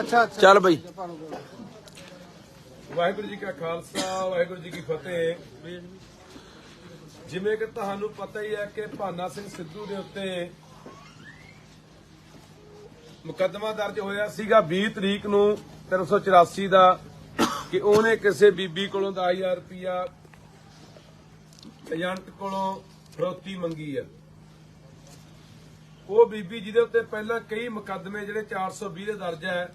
ਅੱਛਾ ਅੱਛਾ। ਚੱਲ ਬਈ। ਵਾਹਿਗੁਰੂ ਜੀ ਕਾ ਖਾਲਸਾ ਵਾਹਿਗੁਰੂ ਜੀ ਕੀ ਫਤਿਹ। ਜਿਵੇਂ ਕਿ ਤੁਹਾਨੂੰ ਪਤਾ ਹੀ ਹੈ ਕਿ ਭਾਨਾ ਸਿੰਘ ਸਿੱਧੂ ਦੇ ਉੱਤੇ ਮੁਕੱਦਮਾ ਦਰਜ ਹੋਇਆ ਸੀਗਾ 20 ਤਰੀਕ ਨੂੰ 384 ਦਾ ਕਿ ਉਹਨੇ ਕਿਸੇ ਬੀਬੀ ਕੋਲੋਂ 10000 ਰੁਪਇਆ ਏਜੰਟ ਕੋਲੋਂ ਫਰੋਤੀ ਮੰਗੀ ਆ। ਉਹ ਬੀਬੀ ਜਿਹਦੇ ਉੱਤੇ ਪਹਿਲਾਂ ਕਈ ਮੁਕੱਦਮੇ ਜਿਹੜੇ 420 ਦੇ ਦਰਜ ਹੈ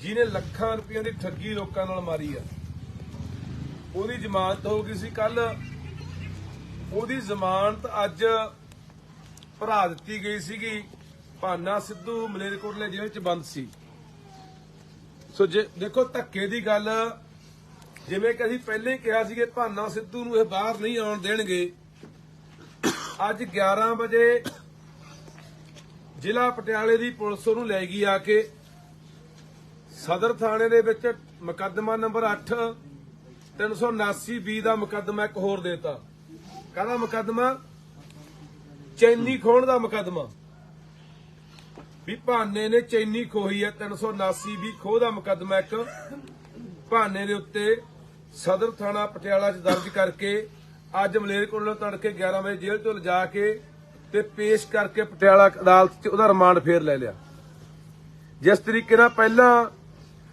ਜਿਹਨੇ ਲੱਖਾਂ ਰੁਪਈਆਂ ਦੀ ਠੱਗੀ ਲੋਕਾਂ ਨਾਲ ਮਾਰੀ ਆ। ਉਹਦੀ ਜ਼ਮਾਨਤ ਹੋ ਗਈ ਸੀ ਕੱਲ। ਉਹਦੀ ਜ਼ਮਾਨਤ ਅੱਜ ਭਰਾ ਦਿੱਤੀ ਗਈ ਸੀਗੀ। ਭਾਨਾ ਸਿੱਧੂ ਮਲੇਰਕੋਟਲੇ ਜੇਲ੍ਹ ਚ ਬੰਦ ਸੀ। ਸੋ ਜੇ, ਦੇਖੋ ਧੱਕੇ ਦੀ ਗੱਲ, ਜਿਵੇਂ ਕਿ ਅਸੀਂ ਪਹਿਲੇ ਕਿਹਾ ਸੀ ਭਾਨਾ ਸਿੱਧੂ ਨੂੰ ਇਹ ਬਾਹਰ ਨਹੀਂ ਆਉਣ ਦੇਣਗੇ। ਅੱਜ 11 ਵਜੇ ਜ਼ਿਲ੍ਹਾ ਪਟਿਆਲੇ ਦੀ ਪੁਲਿਸ ਉਹਨੂੰ ਲੈ ਗਈ ਆ ਕੇ ਸਦਰ ਥਾਣੇ ਦੇ ਵਿੱਚ ਮੁਕੱਦਮਾ ਨੰਬਰ 8 379 ਬੀ ਦਾ ਮੁਕੱਦਮਾ ਇੱਕ ਹੋਰ ਦੇਤਾ। ਕਾਹਦਾ ਮੁਕੱਦਮਾ? ਚੈਨੀ ਖੋਣ ਦਾ ਮੁਕੱਦਮਾ। ਵੀ ਭਾਨੇ ਨੇ ਚੈਨੀ ਖੋਹੀ ਹੈ 379 ਵੀ ਖੋਹ ਦਾ ਮੁਕੱਦਮਾ ਇੱਕ। ਭਾਨੇ ਦੇ ਉੱਤੇ ਸਦਰ ਥਾਣਾ ਪਟਿਆਲਾ 'ਚ ਦਰਜ ਕਰਕੇ ਅੱਜ ਮਲੇਰਕੋਟਲੇ ਤੜਕੇ 11 ਵਜੇ ਜੇਲ੍ਹ ਤੋਂ ਲਿਜਾ ਕੇ ਤੇ ਪੇਸ਼ ਕਰਕੇ ਪਟਿਆਲਾ ਅਦਾਲਤ 'ਚ ਉਹਦਾ ਰਿਮਾਂਡ ਫੇਰ ਲੈ ਲਿਆ। ਜਿਸ ਤਰੀਕੇ ਨਾਲ ਪਹਿਲਾਂ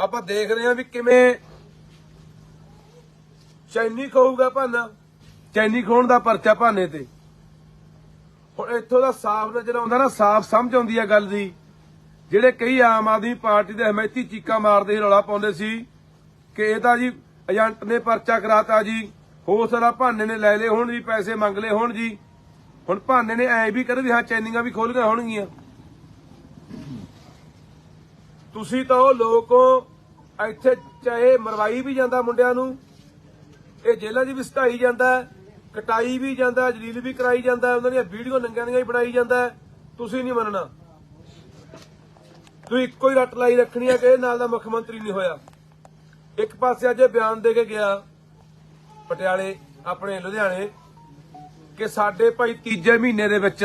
ਆਪਾਂ ਦੇਖ ਰਹੇ ਹਾਂ ਵੀ ਕਿਵੇਂ ਚੈਨੀ ਕਹੂਗਾ ਭਾਨਾ। ਚੈਨੀ ਖੋਣ ਦਾ ਪਰਚਾ ਭਾਨੇ ਤੇ। ਹੁਣ ਇੱਥੋਂ ਦਾ ਸਾਫ਼ ਨਜ਼ਰ ਆਉਂਦਾ ਨਾ, ਸਾਫ਼ ਸਮਝ ਆਉਂਦੀ ਹੈ ਗੱਲ ਦੀ। ਜਿਹੜੇ ਕਈ ਆਮ ਆਦਮੀ ਪਾਰਟੀ ਦੇ ਹਮਾਇਤੀ ਚੀਕਾਂ ਮਾਰਦੇ ਸੀ ਰੌਲਾ ਪਾਉਂਦੇ ਸੀ ਕਿ ਇਹ ਤਾਂ ਜੀ ਏਜੰਟ ਨੇ ਪਰਚਾ ਕਰਾਤਾ ਜੀ ਹੋ ਸਕਦਾ ਭਾਨੇ ਨੇ ਲੈ ਲਏ, ਹੋਣ ਜੀ ਪੈਸੇ ਮੰਗ ਲਏ, ਹੋਣ ਜੀ। ਹੁਣ ਭਾਨੇ ਨੇ ਐ ਵੀ ਕਰ ਵੀ ਹਾਂ ਚੈਨੀਆਂ ਵੀ ਖੋਲ ਗਈਆਂ ਹੋਣਗੀਆਂ। ਤੁਸੀਂ ਤਾਂ ਉਹ ਲੋਕੋ ਇੱਥੇ ਚਾਹੇ ਮਰਵਾਈ ਵੀ ਜਾਂਦਾ ਮੁੰਡਿਆਂ ਨੂੰ ਇਹ ਜੇਲ੍ਹਾਂ 'ਚ ਵੀ ਸਟਾਈ ਜਾਂਦਾ ਕਟਾਈ ਵੀ ਜਾਂਦਾ ਜਲੀਲ ਵੀ ਕਰਾਈ ਜਾਂਦਾ ਹੈ, ਉਹਨਾਂ ਦੀਆਂ ਵੀਡੀਓ ਨੰਗਿਆਂ ਦੀਆਂ ਹੀ ਬਣਾਈ ਜਾਂਦਾ ਤੁਸੀਂ ਨਹੀਂ ਮੰਨਣਾ। ਤੂੰ ਇੱਕੋ ਹੀ ਰੱਟ ਲਾਈ ਰੱਖਣੀ ਹੈ ਕਿ ਇਹ ਨਾਲ ਦਾ ਮੁੱਖ ਮੰਤਰੀ ਨਹੀਂ ਹੋਇਆ। ਇੱਕ ਪਾਸੇ ਅੱਜ ਇਹ ਬਿਆਨ ਦੇ ਕੇ ਗਿਆ ਪਟਿਆਲੇ ਆਪਣੇ ਲੁਧਿਆਣੇ ਕਿ ਸਾਡੇ ਭਾਈ ਤੀਜੇ ਮਹੀਨੇ ਦੇ ਵਿੱਚ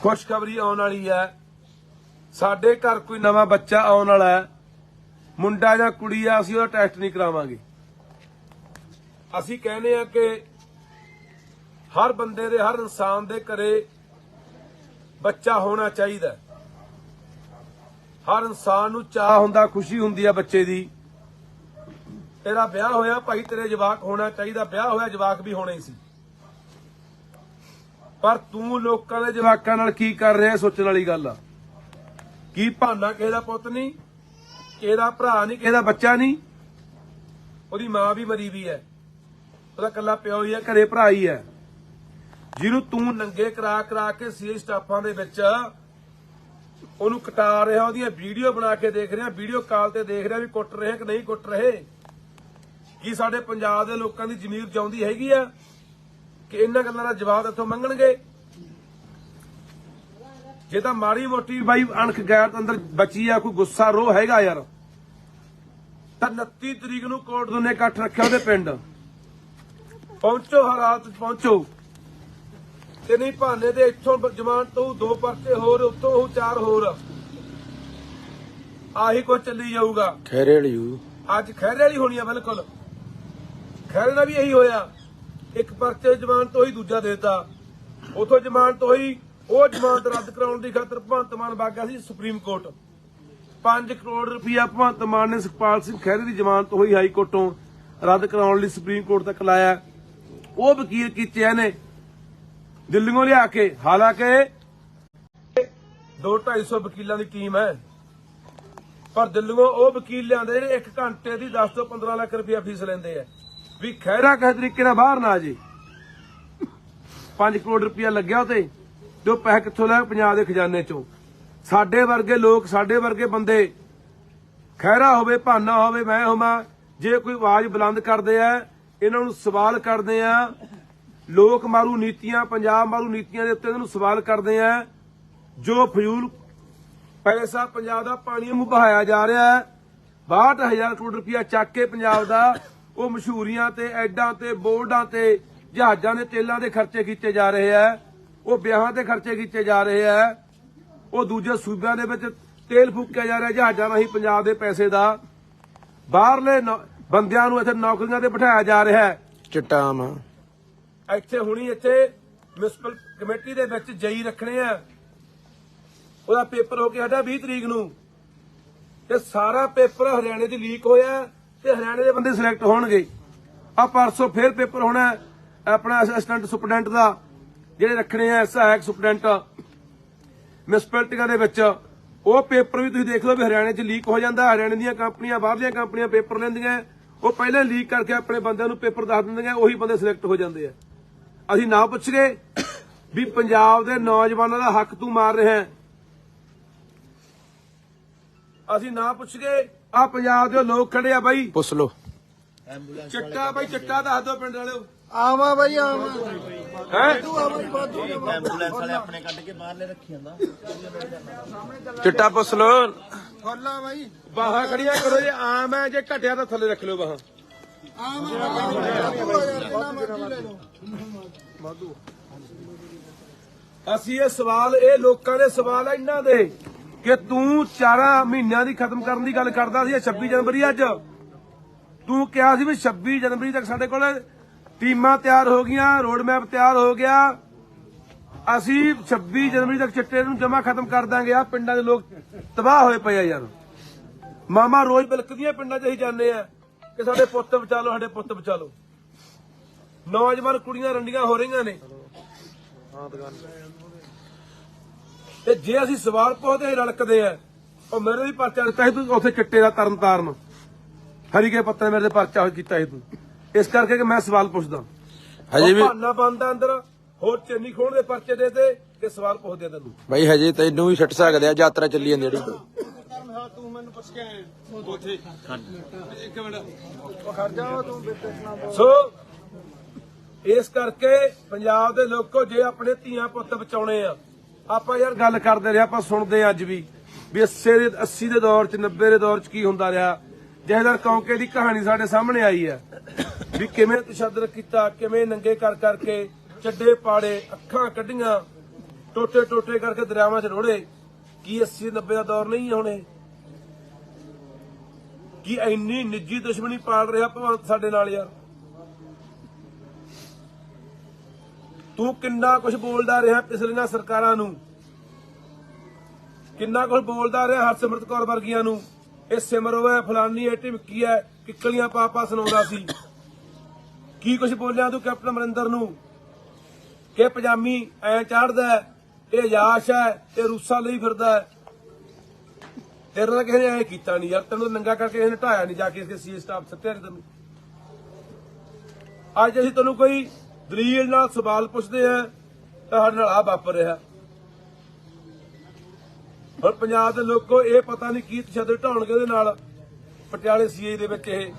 ਖੁਸ਼ਖਬਰੀ ਆਉਣ ਵਾਲੀ ਹੈ ਸਾਡੇ ਘਰ ਕੋਈ ਨਵਾਂ ਬੱਚਾ ਆਉਣ ਵਾਲਾ ਹੈ, ਮੁੰਡਾ ਜਾਂ ਕੁੜੀ ਆ, ਅਸੀਂ ਉਹਦਾ ਟੈਸਟ ਨਹੀਂ ਕਰਾਵਾਂਗੇ। ਅਸੀਂ ਕਹਿੰਦੇ ਆ ਕਿ ਹਰ ਬੰਦੇ ਦੇ, ਹਰ ਇਨਸਾਨ ਦੇ ਘਰੇ ਬੱਚਾ ਹੋਣਾ ਚਾਹੀਦਾ ਹਰ ਇਨਸਾਨ ਨੂੰ ਚਾਹ ਹੁੰਦਾ, ਖੁਸ਼ੀ ਹੁੰਦੀ ਆ ਬੱਚੇ ਦੀ। ਤੇਰਾ ਵਿਆਹ ਹੋਇਆ, ਭਾਈ ਤੇਰੇ ਜਵਾਕ ਹੋਣਾ ਚਾਹੀਦਾ, ਵਿਆਹ ਹੋਇਆ ਜਵਾਕ ਵੀ ਹੋਣੇ ਸੀ। ਪਰ ਤੂੰ ਲੋਕਾਂ ਦੇ ਜਵਾਕਾਂ ਨਾਲ ਕੀ ਕਰ ਰਿਹਾ, ਸੋਚਣ ਵਾਲੀ ਗੱਲ ਆ। ਕੀ ਭਾਨਾ ਕਿਸੇ ਦਾ ਪੁੱਤ ਨਹੀਂ ਕਿਸੇ ਦਾ ਭਰਾ ਨਹੀਂ ਕਿਸੇ ਦਾ ਬੱਚਾ ਨਹੀਂ ਉਹਦੀ ਮਾਂ ਵੀ ਮਰੀ ਵੀ ਹੈ। ਉਹਦਾ ਕੱਲਾ ਪਿਓ ਹੀ ਹੈ, ਘਰੇ ਭਰਾ ਹੀ ਹੈ। ਜਿਹਨੂੰ ਤੂੰ ਨੰਗੇ ਕਰਾ ਕਰਾ ਕੇ ਸੀ ਸਟਾਫਾਂ ਦੇ ਵਿੱਚ, ਉਹਨੂੰ ਕਟਾ ਰਿਹਾ, ਉਹਦੀਆਂ ਵੀਡੀਓ ਬਣਾ ਕੇ ਦੇਖ ਰਿਹਾ, ਵੀਡੀਓ ਕਾਲ ਤੇ ਦੇਖ ਰਿਹਾ ਵੀ ਕੁੱਟ ਰਹੇ ਕਿ ਨਹੀਂ ਕੁੱਟ ਰਹੇ? ਕੀ ਸਾਡੇ ਪੰਜਾਬ ਦੇ ਲੋਕਾਂ ਦੀ ਜ਼ਮੀਰ ਚਾਉਂਦੀ ਹੈਗੀ ਆ? ਕਿ ਇਹਨਾਂ ਗੱਲਾਂ ਦਾ ਜਵਾਬ ਇੱਥੋਂ ਮੰਗਣਗੇ? ਜੇ ਤਾਂ ਮਾੜੀ ਮੋਟੀ ਬਾਈ ਅਣਖ ਗੈਰ ਅੰਦਰ ਬਚੀ ਆ ਕੋਈ ਗੁੱਸਾ ਰੋ ਹੈਗਾ ਯਾਰ। ਤਾਂ 29 ਤਰੀਕ ਨੂੰ ਕੋਰਟ ਨੇ ਇਕੱਠ ਰੱਖਿਆ ਉਹਦੇ ਪਿੰਡ। ਪਹੁੰਚੋ ਹਾਲਾਤ ਪਹੁੰਚੋ। ਤੇ ਨਹੀਂ ਭਾਨੇ ਦੇ ਇੱਥੋਂ ਜਮਾਨ ਤੋਂ ਦੋ ਪਰਚੇ ਹੋਰ ਉੱਤੋਂ ਉਹ ਚਾਰ ਹੋਰ। ਆਹੀ ਕੁਝ ਚੱਲੀ ਜਾਊਗਾ। ਖੈਰੇ ਵਾਲੀ ਅੱਜ ਖਹਿਰੇ ਵਾਲੀ ਹੋਣੀ ਆ ਬਿਲਕੁਲ। ਖਹਿਰੇ ਨਾਲ ਵੀ ਇਹੀ ਹੋਇਆ। ਇੱਕ ਪਰਚੇ ਜਮਾਨ ਤੋਂ ਹੀ ਦੂਜਾ ਦੇਤਾ। ਉਥੋਂ ਜਮਾਨ ਤੋਂ ਹੀ ਉਹ ਜ਼ਮਾਨਤ ਰੱਦ ਕਰਾਉਣ ਦੀ ਖਾਤਰ ਭਗਵੰਤ ਮਾਨ ਬਾਗਾ ਸੀ ਸੁਪਰੀਮ ਕੋਰਟ। 5 ਕਰੋੜ ਰੁਪਇਆ ਭਗਵੰਤ ਮਾਨ ਨੇ ਸੁਖਪਾਲ ਸਿੰਘ ਖਹਿਰੇ ਦੀ ਜ਼ਮਾਨਤ ਹੋਈ ਹਾਈ ਕੋਰਟੋਂ ਰੱਦ ਕਰਾਉਣ ਲਈ ਸੁਪਰੀਮ ਕੋਰਟ ਤੱਕ ਲਾਇਆ। ਉਹ ਵਕੀਲ ਕੀਤੇ ਇਹਨੇ ਦਿੱਲੀੋਂ ਲਿਆ ਕੇ, ਹਾਲਾਂਕਿ 2-250 ਵਕੀਲਾਂ ਦੀ ਟੀਮ ਹੈ। ਪਰ ਦਿੱਲੀੋਂ ਉਹ ਵਕੀਲ ਲਿਆਂਦੇ ਜਿਹੜੇ 1 ਘੰਟੇ ਦੀ 10 ਤੋਂ 15 ਲੱਖ ਰੁਪਇਆ ਫੀਸ ਲੈਂਦੇ ਆ। ਵੀ ਖੈਰਾ ਕਿਸੇ ਤਰੀਕੇ ਨਾਲ ਬਾਹਰ ਨਾ ਆ ਜੇ? 5 ਕਰੋੜ ਰੁਪਇਆ ਲੱਗਿਆ ਉਤੇ। ਤੇ ਉਹ ਪੈਸੇ ਕਿੱਥੋਂ ਲੈ ਪੰਜਾਬ ਦੇ ਖਜ਼ਾਨੇ ਚੋਂ? ਸਾਡੇ ਵਰਗੇ ਲੋਕ, ਸਾਡੇ ਵਰਗੇ ਬੰਦੇ। ਖੈਰਾ ਹੋਵੇ, ਭਾਨਾ ਹੋਵੇ, ਮੈਂ ਹੋਵਾਂ, ਜੇ ਕੋਈ ਆਵਾਜ਼ ਬੁਲੰਦ ਕਰਦੇ ਆ, ਇਹਨਾਂ ਨੂੰ ਸਵਾਲ ਕਰਦੇ ਆ। ਲੋਕ ਮਾਰੂ ਨੀਤੀਆਂ, ਪੰਜਾਬ ਮਾਰੂ ਨੀਤੀਆਂ ਦੇ ਉੱਤੇ ਇਹਨਾਂ ਨੂੰ ਸਵਾਲ ਕਰਦੇ ਆ। ਜੋ ਫਜ਼ੂਲ ਪੈਸਾ ਪੰਜਾਬ ਦਾ ਪਾਣੀ ਨੂੰ ਬਹਾਇਆ ਜਾ ਰਿਹਾ ਹੈ 62000 ਕਰੋੜ ਰੁਪਇਆ ਚੱਕ ਕੇ ਪੰਜਾਬ ਦਾ, ਉਹ ਮਸ਼ਹੂਰੀਆਂ ਤੇ ਐਡਾਂ ਤੇ ਬੋਰਡਾਂ ਤੇ ਜਹਾਜ਼ਾਂ ਦੇ ਤੇਲਾਂ ਦੇ ਖਰਚੇ ਕੀਤੇ ਜਾ ਰਹੇ ਆ। ਉਹ ਵਿਆਹਾਂ ਤੇ ਖਰਚੇ ਕੀਤੇ ਜਾ ਰਹੇ ਆ। ਉਹ ਦੂਜੇ ਸੂਬਿਆਂ ਦੇ ਵਿੱਚ ਤੇਲ ਫੂਕਿਆ ਜਾ ਰਿਹਾ ਜਹਾਜ਼ਾਂ ਰਾਹੀਂ ਪੰਜਾਬ ਦੇ ਪੈਸੇ ਦਾ। ਬਾਹਰਲੇ ਬੰਦਿਆਂ ਨੂੰ ਇੱਥੇ ਨੌਕਰੀਆਂ ਤੇ ਬਿਠਾਇਆ ਜਾ ਰਿਹਾ ਹੈ। ਚਿੱਟਾ ਆਮ ਆ। ਇੱਥੇ ਹੁਣੀ ਇੱਥੇ ਮਿਊਨਿਸਪਲ ਕਮੇਟੀ ਦੇ ਵਿੱਚ ਜਈ ਰੱਖਣੇ ਆ। ਉਹਦਾ ਪੇਪਰ ਹੋ ਕੇ ਸਾਡਾ 20 ਤਰੀਕ ਨੂੰ। ਤੇ ਸਾਰਾ ਪੇਪਰ ਹਰਿਆਣੇ 'ਚ ਲੀਕ ਹੋਇਆ ਤੇ ਹਰਿਆਣੇ ਦੇ ਬੰਦੇ ਸਿਲੈਕਟ ਹੋਣਗੇ। ਆ ਪਰਸੋਂ ਫੇਰ ਪੇਪਰ ਹੋਣਾ ਆਪਣਾ ਅਸਿਸਟੈਂਟ ਸੁਪਰਡੈਂਟ ਦਾ। ਜਿਹੜੇ ਰੱਖਣੇ ਆ ਸਹਾਇਕ ਸੁਪਰਡੈਂਟ ਮਿਊਨਿਸਪੈਲਿਟੀਆਂ ਦੇ ਵਿੱਚ ਉਹ ਪੇਪਰ ਵੀ ਤੁਸੀਂ ਦੇਖ ਲਓ ਵੀ ਹਰਿਆਣੇ 'ਚ ਲੀਕ ਹੋ ਜਾਂਦਾ ਹਰਿਆਣੇ ਦੀਆਂ ਕੰਪਨੀਆਂ ਬਾਹਰਲੀਆਂ ਕੰਪਨੀਆਂ ਪੇਪਰ ਲੈਂਦੀਆਂ ਉਹ ਪਹਿਲਾਂ ਲੀਕ ਕਰਕੇ ਆਪਣੇ ਬੰਦਿਆਂ ਨੂੰ ਪੇਪਰ ਦੱਸ ਦਿੰਦੀਆਂ ਉਹੀ ਬੰਦੇ ਸਿਲੈਕਟ ਹੋ ਜਾਂਦੇ ਆ। ਅਸੀਂ ਨਾ ਪੁੱਛ ਗਏ ਵੀ ਪੰਜਾਬ ਦੇ ਨੌਜਵਾਨਾਂ ਦਾ ਹੱਕ ਤੂੰ ਮਾਰ ਰਿਹਾ ਅਸੀਂ ਨਾ ਪੁੱਛ ਗਏ ਆ ਪੰਜਾਬ ਦੇ ਲੋਕ ਖੜੇ ਆ ਬਾਈ। ਪੁੱਛ ਲੋ ਚੱਟਾ ਬਾਈ ਚੱਟਾ ਦੱਸ ਦਿਓ ਪਿੰਡ ਵਾਲਿਓ। ਆਵਾ ਬਾਈ ਆਵਾ। ਹੈ? ਐਂਬੂਲੈਂਸ ਵਾਲੇ ਆਪਣੇ ਕੱਢ ਕੇ ਬਾਹਰਲੇ ਰੱਖੀ ਜਾਂਦਾ। ਚਿੱਟਾ ਪੁੱਛ ਲੋ ਖੋਲਾ ਬਾਈ। ਬਾਹਾਂ ਖੜੀਆਂ ਕਰੋ ਜੇ ਆਮ ਹੈ ਜੇ ਘਟਿਆ ਤਾਂ ਥੱਲੇ ਰੱਖ ਲਿਓ ਬਾਹਾਂ। ਆਵਾ ਲੈ ਲਓ। ਅਸੀਂ ਇਹ ਸਵਾਲ ਇਹ ਲੋਕਾਂ ਦੇ ਸਵਾਲ ਆ ਇਹਨਾਂ ਦੇ ਕਿ ਤੂੰ 4 ਮਹੀਨਿਆਂ ਦੀ ਖਤਮ ਕਰਨ ਦੀ ਗੱਲ ਕਰਦਾ ਸੀ ਇਹ 26 ਜਨਵਰੀ ਅੱਜ। ਤੂੰ ਕਿਹਾ ਸੀ ਵੀ 26 ਜਨਵਰੀ ਤੱਕ ਸਾਡੇ ਕੋਲ ਟੀਮਾਂ ਤਿਆਰ ਹੋ ਗਈਆਂ ਰੋਡ ਮੈਪ ਤਿਆਰ ਹੋ ਗਿਆ। ਅਸੀਂ 26 ਜਨਵਰੀ ਤੱਕ ਚਿੱਟੇ ਨੂੰ ਜਮਾ ਖਤਮ ਕਰ ਦਾਂਗੇ। ਆ ਪਿੰਡਾਂ ਦੇ ਲੋਕ ਤਬਾਹ ਹੋਏ ਪਏ ਆ ਯਾਰ। ਮਾਮਾ ਰੋਜ਼ ਬਿਲਕਦੀਆਂ ਪਿੰਡਾਂ 'ਚ ਅਸੀਂ ਜਾਂਦੇ ਆ ਕਿ ਸਾਡੇ ਪੁੱਤ ਬਚਾ ਲਓ, ਸਾਡੇ ਪੁੱਤ ਬਚਾ ਲਓ। ਨੌਜਵਾਨ ਕੁੜੀਆਂ ਰੰਡੀਆਂ ਹੋ ਰਹੀਆਂ ਨੇ। ਤੇ ਜੇ ਅਸੀਂ ਸਵਾਲ ਪੁੱਛਦੇ ਰਲਕਦੇ ਆ, ਉਹ ਮੇਰੇ ਵੀ ਪਰਚਾ ਦਿੱਤਾ ਸੀ ਤੂੰ ਉੱਥੇ ਚਿੱਟੇ ਦਾ ਤਰਨ ਤਾਰਨ। ਹਰੀਕੇ ਪੱਤੇ ਮੇਰੇ ਤੇ ਪਰਚਾ ਕੀਤਾ ਸੀ ਤੂੰ। ਇਸ ਕਰਕੇ ਕਿ ਮੈਂ ਸਵਾਲ ਪੁੱਛਦਾ। ਹਜੇ ਵੀ ਭਾਨਾ ਬੰਦਾ ਅੰਦਰ ਹੋਰ ਚੰਨੀ ਖੋਣ ਦੇ ਪਰਚੇ ਦੇ ਤੇ ਕਿ ਸਵਾਲ ਪੁੱਛਦੇ ਆ ਤੈਨੂੰ। ਬਾਈ ਹਜੇ ਤੈਨੂੰ ਵੀ ਛੱਡ ਸਕਦੇ ਆ ਯਾਤਰਾ ਚੱਲੀ ਜਾਂਦੀ ਜਿਹੜੀ। ਤੂੰ ਮੈਨੂੰ ਪੁੱਛ ਕੇ ਆਇਆ ਉੱਥੇ ਇੱਕ ਮਿੰਟ ਖੜ ਜਾ ਤੂੰ ਬੇਟੇ ਸੋ ਇਸ ਕਰਕੇ ਪੰਜਾਬ ਦੇ ਲੋਕੋ ਜੇ ਆਪਣੇ ਧੀਆਂ ਪੁੱਤ ਬਚਾਉਣੇ ਆ ਆਪਾਂ ਯਾਰ ਗੱਲ ਕਰਦੇ ਰਹੇ ਆਪਾਂ ਸੁਣਦੇ ਆ ਅੱਜ ਵੀ ਵੀ 80 ਦੇ 80 ਦੇ ਦੌਰ ਚ 90 ਦੇ ਦੌਰ ਚ ਕੀ ਹੁੰਦਾ ਰਿਹਾ। ਜਹਦਰ ਕੌਂਕੇ ਦੀ ਕਹਾਣੀ ਸਾਡੇ ਸਾਹਮਣੇ ਆਈ ਹੈ। ਵੀ ਕਿਵੇਂ ਤਸ਼ੱਦਦ ਕੀਤਾ, ਕਿਵੇਂ ਨੰਗੇ ਕਰ ਕਰਕੇ ਚੱਡੇ ਪਾੜੇ, ਅੱਖਾਂ ਕੱਢੀਆਂ, ਟੋਟੇ ਟੋਟੇ ਕਰਕੇ ਦਰਿਆਵਾਂ 'ਚ ਰੋੜੇ, ਕੀ 80 90 ਦਾ ਦੌਰ ਨਹੀਂ ਹੈ ਕੀ ਇੰਨੀ ਨਿੱਜੀ ਦੁਸ਼ਮਣੀ ਪਾਲ ਰਿਹਾ ਭਗਵੰਤ ਸਾਡੇ ਨਾਲ ਯਾਰ? ਤੂੰ ਕਿੰਨਾ ਕੁਝ ਬੋਲਦਾ ਰਿਹਾ ਪਿਛਲੀਆਂ ਸਰਕਾਰਾਂ ਨੂੰ? ਕਿੰਨਾ ਕੁਝ ਬੋਲਦਾ ਰਿਹਾ ਹਰਸਿਮਰਤ ਕੌਰ ਵਰਗੀਆਂ ਨੂੰ? ਇਹ ਸਿਮਰੋ ਹੈ ਫਲਾਨੀ ਹੈ ਢਿਮਕੀ ਹੈ, ਕਿੱਕਲੀਆਂ ਪਾਪਾ ਸੁਣਾਉਂਦਾ ਸੀ। ਕੀ ਕੁਝ ਬੋਲਿਆ ਤੂੰ, ਕੈਪਟਨ ਅਮਰਿੰਦਰ ਨੂੰ? ਕਿ ਪਜਾਮੀ ਐ ਚੜਦਾ ਇਹ ਯਾਸ਼ ਹੈ, ਇਹ ਰੂਸਾ ਲਈ ਫਿਰਦਾ ਤੇਰੇ ਨਾਲ ਕਿਸੇ ਨੇ ਐ ਕੀਤਾ ਨਹੀਂ ਯਾਰ, ਤੈਨੂੰ ਨੰਗਾ ਕਰਕੇ ਇਹਨੇ ਢਾਇਆ ਨਹੀਂ ਜਾ ਕੇ ਇਸਕੇ ਸੀ ਸਟਾਫ ਸੱਤਿਆ ਨਹੀਂ ਤੈਨੂੰ। ਅੱਜ ਅਸੀਂ ਤੈਨੂੰ ਕੋਈ ਦਲੀਲ ਨਾਲ ਸਵਾਲ ਪੁੱਛਦੇ ਆ ਤਾਂ ਸਾਡੇ ਨਾਲ ਆ ਵਾਪਰ ਰਿਹਾ। ਹੁਣ ਪੰਜਾਬ ਦੇ ਲੋਕੋ ਇਹ ਪਤਾ ਨਹੀਂ ਕੀ ਤਸ਼ੱਦਦ ਢਾਉਣਗੇ ਉਹਦੇ ਨਾਲ। ਪਟਿਆਲੇ ਸੀਏ ਦੇ ਵਿੱਚ ਇਹ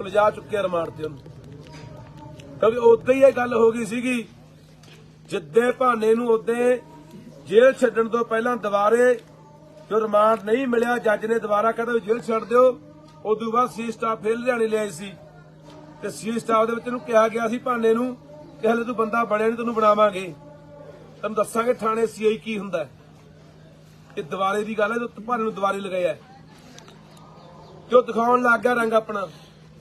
ਉਲਝਾ ਚੁੱਕੇ ਆ ਰਿਮਾਂਡ ਤੇ ਉਹਨੂੰ। ਕਿਉਂਕਿ ਉਦੋਂ ਹੀ ਇਹ ਗੱਲ ਹੋ ਗਈ ਸੀਗੀ, ਜਿੱਦੇ ਭਾਨੇ ਨੂੰ ਉਦੋਂ ਜੇਲ੍ਹ ਛੱਡਣ ਤੋਂ ਪਹਿਲਾਂ ਦੁਬਾਰੇ ਜੋ ਰਿਮਾਂਡ ਨਹੀਂ ਮਿਲਿਆ, ਜੱਜ ਨੇ ਦੁਬਾਰਾ ਕਹਿੰਦਾ ਜੇਲ੍ਹ ਛੱਡ ਦਿਓ, ਉਦੋਂ ਬਾਅਦ ਸੀ ਸਟਾਫ ਫੇਰ ਲੁਧਿਆਣੇ ਲਿਆਈ ਸੀ। ਤੇ ਸੀ ਸਟਾਫ ਦੇ ਵਿੱਚ ਇਹਨੂੰ ਕਿਹਾ ਗਿਆ ਸੀ ਭਾਨੇ ਨੂੰ ਕਿ ਹਲੇ ਤੂੰ ਬੰਦਾ ਬਣਿਆ ਨਹੀਂ, ਤੈਨੂੰ ਬਣਾਵਾਂਗੇ। ਤੈਨੂੰ ਦੱਸਾਂਗੇ ਥਾਣੇ ਸੀਆਈ ਕੀ ਹੁੰਦਾ ਇਹ ਦੁਬਾਰੇ ਦੀ ਗੱਲ ਹੈ ਭਾਨੇ ਨੂੰ ਦੁਬਾਰੇ ਲਗਾਇਆ ਹੈ। ਜੋ ਦਿਖਾਉਣ ਲੱਗ ਗਿਆ ਰੰਗ ਆਪਣਾ।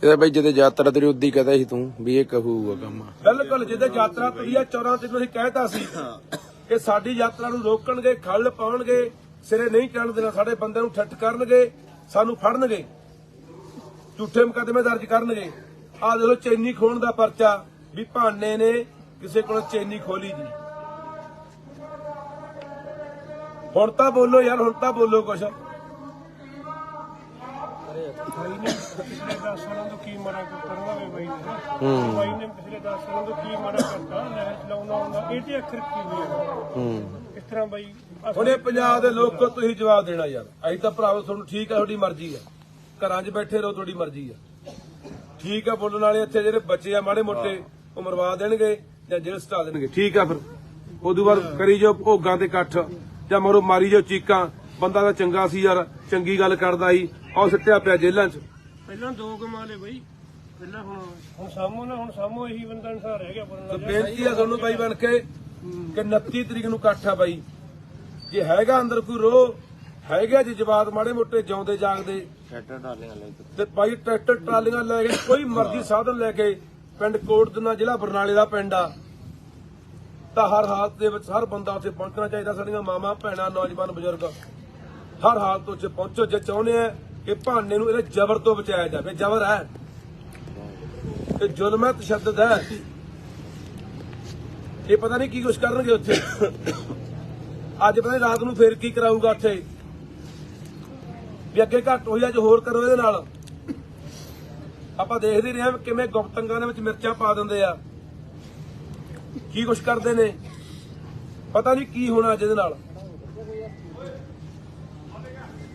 ਇਹਦਾ ਬਾਈ ਜਦੋਂ ਯਾਤਰਾ ਤੇਰੀ ਉਦੀ ਕਹਦਾ ਸੀ ਤੂੰ, ਵੀ ਇਹ ਕਹੂਗਾ ਕੰਮ। ਬਿਲਕੁਲ, ਜਿਹਦੇ ਯਾਤਰਾ ਤੁਰੀ ਆ 14 ਤਰੀਕ ਨੂੰ ਕਹਿਤਾ ਸੀ ਕਿ ਸਾਡੀ ਯਾਤਰਾ ਨੂੰ ਰੋਕਣਗੇ, ਖੱਲ ਪਾਉਣਗੇ, ਸਿਰੇ ਨਹੀਂ ਚੜਨ ਦੇਣਾ, ਸਾਡੇ ਬੰਦੇ ਨੂੰ ਠੱਠ ਕਰਨਗੇ, ਸਾਨੂੰ ਫੜਨਗੇ, ਝੂਠੇ ਮੁਕਦਮੇ ਦਰਜ ਕਰਨਗੇ। ਆਹ ਦੇਖੋ ਚੈਨੀ ਖੋਣ ਦਾ ਪਰਚਾ, ਵੀ ਭਾਨੇ ਨੇ ਕਿਸੇ ਕੋਲ ਚੈਨੀ ਖੋਲੀ ਜੀ। ਹੁਣ ਤਾਂ ਬੋਲੋ ਯਾਰ, ਹੁਣ ਤਾਂ ਬੋਲੋ ਕੁਛ। ਬਾਈ ਨੇ ਪਿਛਲੇ 10 ਸਾਲਾਂ ਤੋਂ ਕੀ ਮਾੜਾ ਕਰਨਾ ਵੇ ਬਾਈ ਨੇ? ਨਾ। ਹੂੰ। ਬਾਈ ਨੇ ਪਿਛਲੇ 10 ਸਾਲਾਂ ਤੋਂ ਕੀ ਮਾੜਾ ਕਰਤਾ? ਨਹਿਰ ਚਲਾਉਣਾ ਹੁੰਦਾ। ਇਹ ਤੇ ਅੱਖਰ ਕੀ ਹੋਇਆ ਹੂੰ? ਇਸ ਤਰ੍ਹਾਂ ਬਾਈ ਅਸ- ਹੁਣ ਇਹ ਪੰਜਾਬ ਦੇ ਲੋਕੋ ਤੁਸੀਂ ਜਵਾਬ ਦੇਣਾ ਯਾਰ। ਅਸੀਂ ਤਾਂ ਭਰਾਵੋ ਤੁਹਾਨੂੰ ਠੀਕ ਆ ਤੁਹਾਡੀ ਮਰਜ਼ੀ ਆ। ਘਰਾਂ 'ਚ ਬੈਠੇ ਰਹੋ ਤੁਹਾਡੀ ਮਰਜ਼ੀ ਆ। ਠੀਕ ਆ ਬੋਲਣ ਵਾਲੇ ਇੱਥੇ ਜਿਹੜੇ ਬੱਚੇ ਆ ਮਾੜੇ ਮੋਟੇ ਉਹ ਮਰਵਾ ਦੇਣਗੇ ਜਾਂ ਜੇਲ੍ਹ ਸਟਾ ਦੇਣਗੇ। ਠੀਕ ਆ ਫਿਰ। ਉਦੋਂ ਬਾਅਦ ਕਰੀ ਜੋ ਭੋਗਾਂ ਤੇ ਇਕੱਠ ਜਾਂ ਮਰੋ ਮਾਰੀ ਜੋ ਚੀਕਾਂ। ਬੰਦਾ ਤਾਂ ਚੰਗਾ ਸੀ ਯਾਰ ਚੰਗੀ ਗੱਲ ਕਰਦਾ ਸੀ ਉਹ ਸਿੱਟਿਆ ਪਿਆ ਜੇਲ੍ਹਾਂ 'ਚ। ਪਹਿਲਾਂ ਦੋ ਕਮਾ ਲਏ ਬਾਈ। ਪਹਿਲਾਂ ਹੁਣ ਹੁਣ ਸਾਮੋ ਨਾ ਹੁਣ ਸਾਮੋ ਇਹੀ ਬੰਦਾ ਇਨਸਾਰ ਰਹਿ ਗਿਆ ਬਣਨ ਤੇ ਲੱਗਾ ਬੇਨਤੀ ਆ ਤੁਹਾਨੂੰ ਬਾਈ ਬਣ ਕੇ ਕਿ 29 ਤਰੀਕ ਨੂੰ ਇਕੱਠ ਆ ਬਾਈ। ਜੇ ਹੈਗਾ ਅੰਦਰ ਕੋਈ ਰੋ ਹੈਗਾ ਜੇ ਜਵਾਬ ਮਾੜੇ ਮੋਟੇ ਜਿਉਂਦੇ ਜਾਗਦੇ। ਟਰੈਕਟਰ ਡਾਲੀਆਂ ਲੈ ਕੇ। ਤੇ ਬਾਈ ਟਰੈਕਟਰ ਟਰਾਲੀਆਂ ਲੈ ਕੇ ਕੋਈ ਮਰਜ਼ੀ ਸਾਧਨ ਲੈ ਕੇ ਪਿੰਡ ਕੋਟਦਨਾ ਜ਼ਿਲ੍ਹਾ ਬਰਨਾਲੇ ਦਾ ਪਿੰਡ ਆ। ਤਾਂ ਹਰ ਹਾਲਤ ਦੇ ਵਿੱਚ ਹਰ ਬੰਦਾ ਉੱਥੇ ਪਹੁੰਚਣਾ ਚਾਹੀਦਾ ਸਾਡੀਆਂ ਮਾਵਾਂ ਭੈਣਾਂ ਨੌਜਵਾਨ ਬਜ਼ੁਰਗ। ਹਰ ਹਾਲਤ ਉੱਤੇ ਪਹੁੰਚੋ, ਜੇ ਚਾਹੁੰਦੇ ਆ ਕਿ ਭਾਨੇ ਨੂੰ ਇਹਦੇ ਜ਼ਬਰ ਤੋਂ ਬਚਾਇਆ ਜਾਵੇ। ਜ਼ਬਰ ਹੈ। ਤੇ ਜ਼ੁਲਮ ਹੈ, ਤਸ਼ੱਦਦ ਹੈ। ਇਹ ਪਤਾ ਨਹੀਂ ਕੀ ਕੁਛ ਕਰਨਗੇ ਉੱਥੇ। ਅੱਜ ਪਤਾ ਨਹੀਂ ਰਾਤ ਨੂੰ ਫੇਰ ਕੀ ਕਰਾਊਗਾ ਉੱਥੇ। ਵੀ ਅੱਗੇ ਘੱਟ ਹੋਈ, ਅੱਜ ਹੋਰ ਕਰੋ ਇਹਦੇ ਨਾਲ। ਆਪਾਂ ਦੇਖਦੇ ਰਹੇ ਹਾਂ ਕਿਵੇਂ ਗੁਪਤੰਗਾਂ ਦੇ ਵਿੱਚ ਮਿਰਚਾਂ ਪਾ ਦਿੰਦੇ ਆ। ਕੀ ਕੁਛ ਕਰਦੇ ਨੇ। ਪਤਾ ਨਹੀਂ ਕੀ ਹੋਣਾ ਅੱਜ ਇਹਦੇ ਨਾਲ।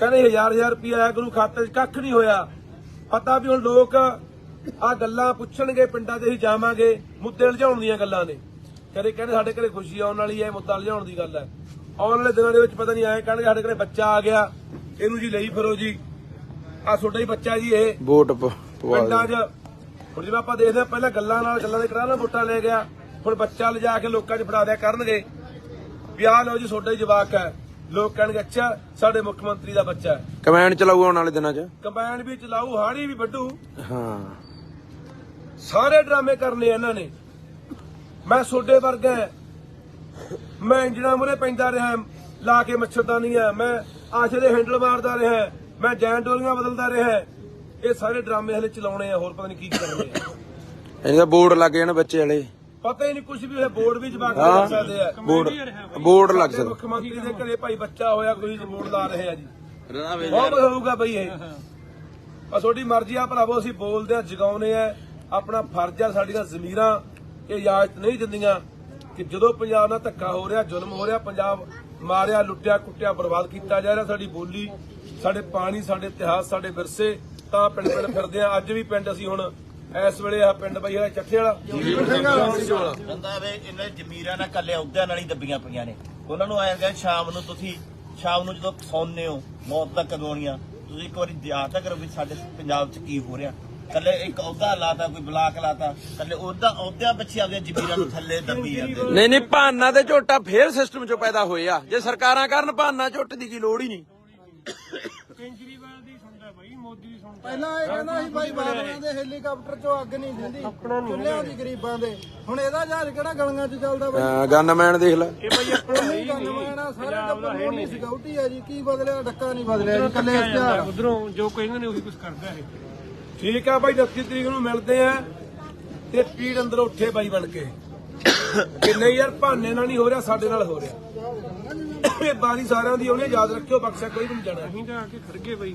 ਕਹਿੰਦੇ ਹਜ਼ਾਰ ਹਜ਼ਾਰ ਰੁਪਇਆ ਆਇਆ ਗੁਰੂ ਖਾਤੇ 'ਚ ਕੱਖ ਨਹੀਂ ਹੋਇਆ। ਪਤਾ ਵੀ ਹੁਣ ਲੋਕ ਆ ਗੱਲਾਂ ਪੁੱਛਣਗੇ ਪਿੰਡਾਂ 'ਚ ਅਸੀਂ ਜਾਵਾਂਗੇ ਮੁੱਦੇ ਲਜਾਉਣ ਦੀਆਂ ਗੱਲਾਂ ਨੇ। ਕਦੇ ਕਹਿੰਦੇ ਸਾਡੇ ਘਰੇ ਖੁਸ਼ੀ ਆਉਣ ਵਾਲੀ ਹੈ ਮੁੱਦਾ ਲਜਾਉਣ ਦੀ ਗੱਲ ਹੈ। ਆਉਣ ਵਾਲੇ ਦਿਨਾਂ ਦੇ ਵਿੱਚ ਪਤਾ ਨਹੀਂ ਆਏ ਕਹਿਣਗੇ ਸਾਡੇ ਘਰੇ ਬੱਚਾ ਆ ਗਿਆ ਇਹਨੂੰ ਜੀ ਲਈ ਫਿਰੋ ਜੀ। ਆ ਤੁਹਾਡਾ ਹੀ ਬੱਚਾ ਜੀ ਇਹ। ਵੋਟ ਪਿੰਡਾਂ 'ਚ ਹੁਣ ਜਿਵੇਂ ਆਪਾਂ ਦੇਖਦੇ ਹਾਂ ਪਹਿਲਾਂ ਗੱਲਾਂ ਨਾਲ ਗੱਲਾਂ ਦੇ ਕਰਾਂ ਨਾ ਵੋਟਾਂ ਲੈ ਗਿਆ। ਹੁਣ ਬੱਚਾ ਲਿਜਾ ਕੇ ਲੋਕਾਂ 'ਚ ਫੜਾ ਦਿਆ ਕਰਨਗੇ। ਵੀ ਆਹ ਲਓ ਜੀ ਤੁਹਾਡਾ ਹੀ ਜਵਾਕ ਹੈ। ਲੋਕ ਕਹਿਣਗੇ ਅੱਛਾ ਸਾਡੇ ਮੁੱਖ ਮੰਤਰੀ ਦਾ ਬੱਚਾ ਹੈ। ਕਮੈਂਡ ਚਲਾਊ ਆਉਣ ਵਾਲੇ ਦਿਨਾਂ 'ਚ? ਕੰਬਾਈਨ ਵੀ ਚਲਾਊ ਹਾੜੀ ਵੀ ਵੱਢੂ। ਹਾਂ। ਸਾਰੇ ਡਰਾਮੇ ਕਰਨੇ ਇਹਨਾਂ ਨੇ। ਮੈਂ ਸੋਡੇ ਵਰਗਾ ਹਾਂ। ਮੈਂ ਇੰਜਣਾ ਮੁਰੇ ਪੈਂਦਾ ਰਿਹਾ ਲਾ ਕੇ ਮੱਛਰਦਾਨੀ ਆ ਮੈਂ ਆਸ਼ੇ ਦੇ ਹੈਂਡਲ ਮਾਰਦਾ ਰਿਹਾ ਮੈਂ ਜੈਨ ਡੋਲੀਆਂ ਬਦਲਦਾ ਰਿਹਾ ਇਹ ਸਾਰੇ ਡਰਾਮੇ ਹਲੇ ਚਲਾਉਣੇ ਆ ਹੋਰ ਪਤਾ ਨਹੀਂ ਕੀ ਕਰਨੇ ਆ। ਇਹਦਾ ਬੋਰਡ ਲੱਗ ਜਾਣ ਬੱਚੇ ਵਾਲੇ ਪਤਾ ਹੀ ਨਹੀਂ ਕੁਝ ਵੀ ਹੋਇਆ ਬੋਰਡ ਵੀ ਹਾਂ। ਲੱਗ ਸਕਦੇ ਆ। ਬੋਰਡ ਬੋਰਡ ਲੱਗ ਸਕਦਾ। ਮੁੱਖ ਮੰਤਰੀ ਦੇ ਘਰੇ ਭਾਈ ਬੱਚਾ ਹੋਇਆ ਕੋਈ ਬੋਰਡ ਲਾ ਰਹੇ ਆ ਜੀ। ਬਹੁਤ ਕੁਝ ਹੋਊਗਾ ਬਈ ਇਹ। ਆ ਤੁਹਾਡੀ ਮਰਜ਼ੀ ਆ ਭਰਾਵੋ ਅਸੀਂ ਬੋਲਦੇ ਆ ਜਗਾਉਨੇ ਆ। ਆਪਣਾ ਫਰਜ਼ ਆ ਸਾਡੀਆਂ ਜ਼ਮੀਰਾਂ ਇਹ ਇਜਾਜ਼ਤ ਨਹੀਂ ਦਿੰਦੀਆਂ ਕਿ ਜਦੋਂ ਪੰਜਾਬ ਨਾਲ ਧੱਕਾ ਹੋ ਰਿਹਾ ਜ਼ੁਲਮ ਹੋ ਰਿਹਾ ਪੰਜਾਬ ਮਾਰਿਆ ਲੁੱਟਿਆ ਕੁੱਟਿਆ ਬਰਬਾਦ ਕੀਤਾ ਜਾ ਰਿਹਾ ਸਾਡੀ ਬੋਲੀ ਸਾਡੇ ਪਾਣੀ ਸਾਡੇ ਇਤਿਹਾਸ ਸਾਡੇ ਵਿਰਸੇ ਤਾਂ ਪਿੰਡ ਪਿੰਡ ਫਿਰਦੇ ਆ। ਅੱਜ ਵੀ ਪਿੰਡ ਅਸੀਂ ਹੁਣ ਇਸ ਵੇਲੇ ਆ ਪਿੰਡ ਬਈ ਹੈ ਚੱਠੇ ਵਾਲਾ। ਬੰਦਾ ਵੇ ਇਹਨਾਂ ਜ਼ਮੀਰਾਂ ਨਾਲ ਕੱਲੇ ਅਹੁਦਿਆਂ ਨਾਲ ਹੀ ਦੱਬੀਆਂ ਪਈਆਂ ਨੇ। ਉਹਨਾਂ ਨੂੰ ਆਇਆ ਗਿਆ ਸ਼ਾਮ ਨੂੰ ਤੁਸੀਂ ਸ਼ਾਮ ਨੂੰ ਜਦੋਂ ਸੌਂਦੇ ਹੋ ਮੌਤ ਤੱਕ ਕਦੋਣੀਆਂ ਤੁਸੀਂ ਇੱਕ ਵਾਰੀ ਯਾਦ ਤਾਂ ਕਰੋ ਵੀ ਸਾਡੇ ਪੰਜਾਬ 'ਚ ਕੀ ਹੋ ਰਿਹਾ। ਕੱਲੇ ਇੱਕ ਅਹੁਦਾ ਲਾਤਾ ਕੋਈ ਬਲਾਕ ਲਾਤਾ ਕੱਲੇ ਉਹਦਾ ਅਹੁਦਿਆਂ ਪਿੱਛੇ ਆਪਦੀਆਂ ਜ਼ਮੀਰਾਂ ਨੂੰ ਥੱਲੇ ਦੱਬੀ ਜਾਂਦੇ ਨਹੀਂ ਨਹੀਂ ਭਾਨਾ ਤੇ ਝੋਟਾ ਫੇਰ ਸਿਸਟਮ 'ਚੋਂ ਪੈਦਾ ਹੋਏ ਆ। ਜੇ ਸਰਕਾਰਾਂ ਕਰਨ ਭਾਨਾ ਝੋਟ ਦੀ ਕੀ ਲੋੜ ਹੀ ਨਹੀਂ। ਕੇਜਰੀਵਾਲ ਦੀ ਸੁਣਦਾ ਬਾਈ ਮੋਦੀ ਦੀ ਸੁਣਦਾ ਪਹਿਲਾਂ ਇਹ ਕਹਿੰਦਾ ਸੀ ਭਾਈ ਬਾਦਲਾਂ ਦੇ ਹੈਲੀਕਾਪਟਰ ਚੋਂ ਅੱਗ ਨਹੀਂ ਦਿੰਦੀ। ਚੁੱਲ੍ਹਿਆਂ ਦੀ ਗਰੀਬਾਂ ਦੇ। ਹੁਣ ਇਹਦਾ ਜਹਾਜ਼ ਕਿਹੜਾ ਗਲੀਆਂ 'ਚ ਚੱਲਦਾ ਬਾਈ? ਗਨਮੈਨ ਦੇਖ ਲੈ। ਇਹ ਬਾਈ ਆਪਣਾ ਨਹੀਂ। ਗੰਨਵਾਣਾ ਸਾਰੇ ਟੱਬਰ ਨੂੰ ਨਹੀਂ ਸਿਕਿਉਰਟੀ ਹੈ ਜੀ ਕੀ ਬਦਲਿਆ ਡੱਕਾ ਨਹੀਂ ਬਦਲਿਆ ਜੀ ਕੱਲੇ ਇਸ਼ਤਿਹਾਰ ਉਧਰੋਂ ਜੋ ਕਹਿੰਦੇ ਨੇ ਉਹੀ ਕੁਝ ਕਰਦਾ ਇਹ। ਠੀਕ ਆ ਬਾਈ 29 ਤਰੀਕ ਨੂੰ ਮਿਲਦੇ ਆ ਤੇ ਪੀੜ ਅੰਦਰ ਉੱਠੇ ਬਾਈ ਬਣ ਕੇ। ਕਿ ਨਹੀਂ ਯਾਰ ਭਾਨੇ ਨਾਲ ਨਹੀਂ ਹੋ ਰਿਹਾ ਸਾਡੇ ਨਾਲ ਹੋ ਰਿਹਾ। ਇਹ ਬਾਰੀ ਸਾਰਿਆਂ ਦੀ ਉਹਨੇ ਯਾਦ ਰੱਖਿਓ ਬਖਸ਼ਾ ਕੋਈ ਵੀ ਨਹੀਂ ਜਾਣਾ। ਅਸੀਂ ਤਾਂ ਆ ਕੇ ਖੜ ਗਏ ਬਾਈ।